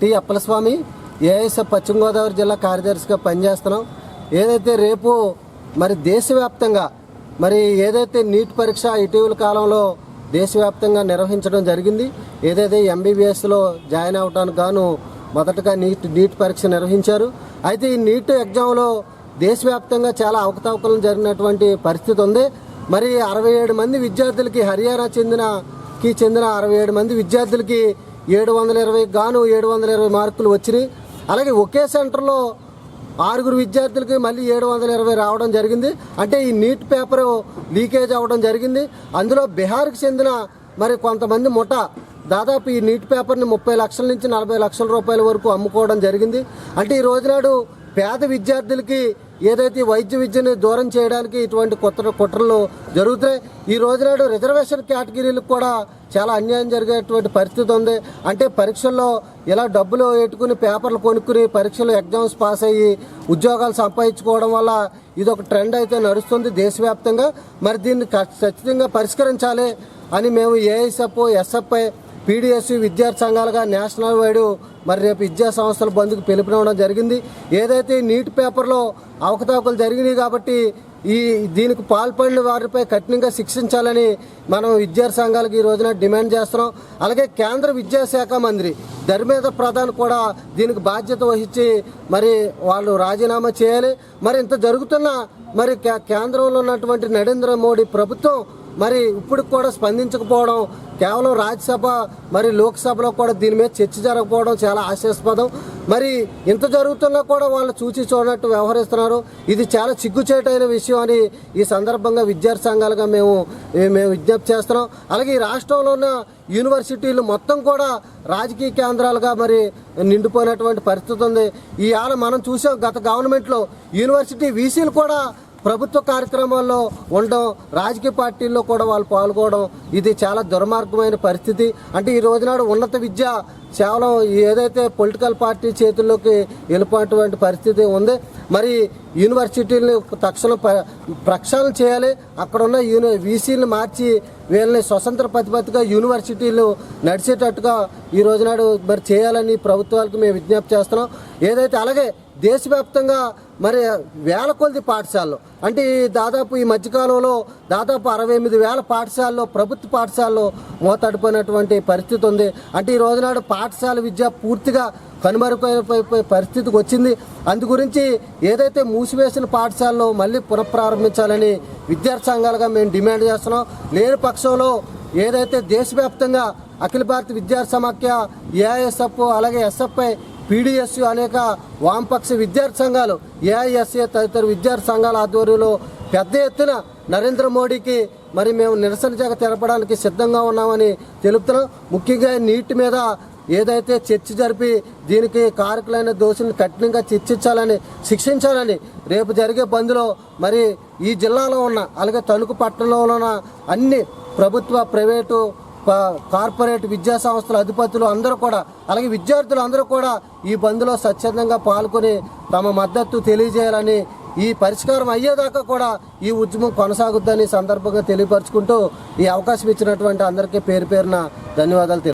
T Appalaswamy ASF పశ్చిమ గోదావరి జిల్లా కార్యదర్శిగా పనిచేస్తున్నాం. ఏదైతే రేపు మరి దేశవ్యాప్తంగా మరి ఏదైతే నీట్ పరీక్ష ఇటీవల కాలంలో దేశవ్యాప్తంగా నిర్వహించడం జరిగింది ఏదైతే ఎంబీబీఎస్లో జాయిన్ అవడానికి గాను మొదటగా నీట్ నీట్ పరీక్ష నిర్వహించారు. అయితే ఈ నీట్ ఎగ్జామ్లో దేశవ్యాప్తంగా చాలా అవకతవకలు జరిగినటువంటి పరిస్థితి ఉంది. మరి అరవై ఏడు మంది విద్యార్థులకి హర్యానా చెందినకి చెందిన అరవై ఏడు మంది విద్యార్థులకి ఏడు వందల ఇరవై గాను ఏడు వందల ఇరవై మార్కులు వచ్చినాయి. అలాగే ఒకే సెంటర్లో ఆరుగురు విద్యార్థులకి మళ్ళీ ఏడు వందల ఇరవై రావడం జరిగింది. అంటే ఈ నీట్ పేపర్ లీకేజ్ అవ్వడం జరిగింది. అందులో బీహార్కి చెందిన మరి కొంతమంది ముఠ దాదాపు ఈ నీట్ పేపర్ని ముప్పై లక్షల నుంచి నలభై లక్షల రూపాయల వరకు అమ్ముకోవడం జరిగింది. అంటే ఈ రోజునాడు పేద విద్యార్థులకి ఏదైతే వైద్య విద్యని దూరం చేయడానికి ఇటువంటి కుట్ర కుట్రలు జరుగుతాయి ఈ రోజునాడు రిజర్వేషన్ కేటగిరీలకు కూడా చాలా అన్యాయం జరిగేటువంటి పరిస్థితి ఉంది. అంటే పరీక్షల్లో ఇలా డబ్బులు పెట్టుకుని పేపర్లు కొనుక్కుని పరీక్షలు ఎగ్జామ్స్ పాస్ అయ్యి ఉద్యోగాలు సంపాదించుకోవడం వల్ల ఇది ఒక ట్రెండ్ అయితే నడుస్తుంది దేశవ్యాప్తంగా. మరి దీన్ని ఖచ్చితంగా పరిష్కరించాలి అని మేము ఏఎస్ఎఫ్ ఎస్ఎఫ్ఐ పీడిఎస్ విద్యార్థి సంఘాలుగా నేషనల్ వైడ్ మరి రేపు విద్యా సంస్థల బంధుకు పిలుపునివ్వడం జరిగింది. ఏదైతే నీట్ పేపర్లో అవకతవకలు జరిగినాయి కాబట్టి ఈ దీనికి పాల్పడిన వారిపై కఠినంగా శిక్షించాలని మనం విద్యార్థి సంఘాలకు ఈ రోజున డిమాండ్ చేస్తున్నాం. అలాగే కేంద్ర విద్యాశాఖ మంత్రి ధర్మేంద్ర ప్రధాన్ కూడా దీనికి బాధ్యత వహించి మరి వాళ్ళు రాజీనామా చేయాలి. మరి ఇంత జరుగుతున్న మరి కేంద్రంలో ఉన్నటువంటి నరేంద్ర మోడీ ప్రభుత్వం మరి ఇప్పుడు కూడా స్పందించకపోవడం కేవలం రాజ్యసభ మరి లోక్సభలో కూడా దీని మీద చర్చ జరగకపోవడం చాలా ఆశాస్పదం మరి ఇంత జరుగుతున్నా కూడా వాళ్ళు చూచి చూడనట్టు వ్యవహరిస్తున్నారు. ఇది చాలా సిగ్గుచేటైన విషయం అని ఈ సందర్భంగా విద్యార్థి సంఘాలుగా మేము మేము విజ్ఞప్తి చేస్తున్నాం. అలాగే ఈ రాష్ట్రంలో ఉన్న యూనివర్సిటీలు మొత్తం కూడా రాజకీయ కేంద్రాలుగా మరి నిండిపోయినటువంటి పరిస్థితి ఉంది. ఇవాళ మనం చూసాం గత గవర్నమెంట్లో యూనివర్సిటీ వీసీలు కూడా ప్రభుత్వ కార్యక్రమాల్లో ఉండడం రాజకీయ పార్టీల్లో కూడా వాళ్ళు పాల్గొనడం ఇది చాలా దుర్మార్గమైన పరిస్థితి. అంటే ఈ రోజునాడు ఉన్నత విద్య కేవలం ఏదైతే పొలిటికల్ పార్టీ చేతుల్లోకి వెళ్ళిపోయినటువంటి పరిస్థితి ఉంది మరి యూనివర్సిటీలను తక్షణం ప్రక్షాళన చేయాలి. అక్కడ ఉన్న యూని వీసీలను మార్చి వీళ్ళని స్వతంత్ర ప్రతిపత్తిగా యూనివర్సిటీలు నడిచేటట్టుగా ఈ రోజునాడు మరి చేయాలని ప్రభుత్వాలకు మేము విజ్ఞప్తి చేస్తున్నాం. ఏదైతే అలాగే దేశవ్యాప్తంగా మరి వేల కొలది పాఠశాలలు. అంటే ఈ దాదాపు ఈ మధ్యకాలంలో దాదాపు అరవై ఎనిమిది వేల పాఠశాలలో ప్రభుత్వ పాఠశాలలో మోతడిపోయినటువంటి పరిస్థితి ఉంది. అంటే ఈ రోజునాడు పాఠశాల విద్య పూర్తిగా కనుమరుగైపోయే పరిస్థితికి వచ్చింది. అందు గురించి ఏదైతే మూసివేసిన పాఠశాలలో మళ్ళీ పునఃప్రారంభించాలని విద్యార్థి సంఘాలుగా మేము డిమాండ్ చేస్తున్నాం. లేని పక్షంలో ఏదైతే దేశవ్యాప్తంగా అఖిల భారత విద్యార్థి సమాఖ్య ఏఐఎస్ఎఫ్ అలాగే ఎస్ఎఫ్ఐ పీడిఎస్యు అనేక వామపక్ష విద్యార్థి సంఘాలు ఏఐఎస్ఏ తదితర విద్యార్థి సంఘాల ఆధ్వర్యంలో పెద్ద ఎత్తున నరేంద్ర మోడీకి మరి మేము నిరసన తెలపడానికి సిద్ధంగా ఉన్నామని తెలుపుతున్నాం. ముఖ్యంగా నీటి మీద ఏదైతే చర్చ జరిపి దీనికి కారకులైన దోషులను కఠినంగా చర్చించాలని శిక్షించాలని రేపు జరిగే బంద్లో మరి ఈ జిల్లాలో ఉన్న అలాగే తణుకు పట్టణంలో ఉన్న అన్ని ప్రభుత్వ ప్రైవేటు కార్పొరేట్ విద్యా సంస్థల అధిపతులు అందరూ కూడా అలాగే విద్యార్థులు అందరూ కూడా ఈ బంద్లో స్వచ్ఛందంగా పాల్గొని తమ మద్దతు తెలియజేయాలని ఈ పరిష్కారం అయ్యేదాకా కూడా ఈ ఉద్యమం కొనసాగుద్దని సందర్భంగా తెలియపరుచుకుంటూ ఈ అవకాశం ఇచ్చినటువంటి అందరికీ పేరు పేరున ధన్యవాదాలు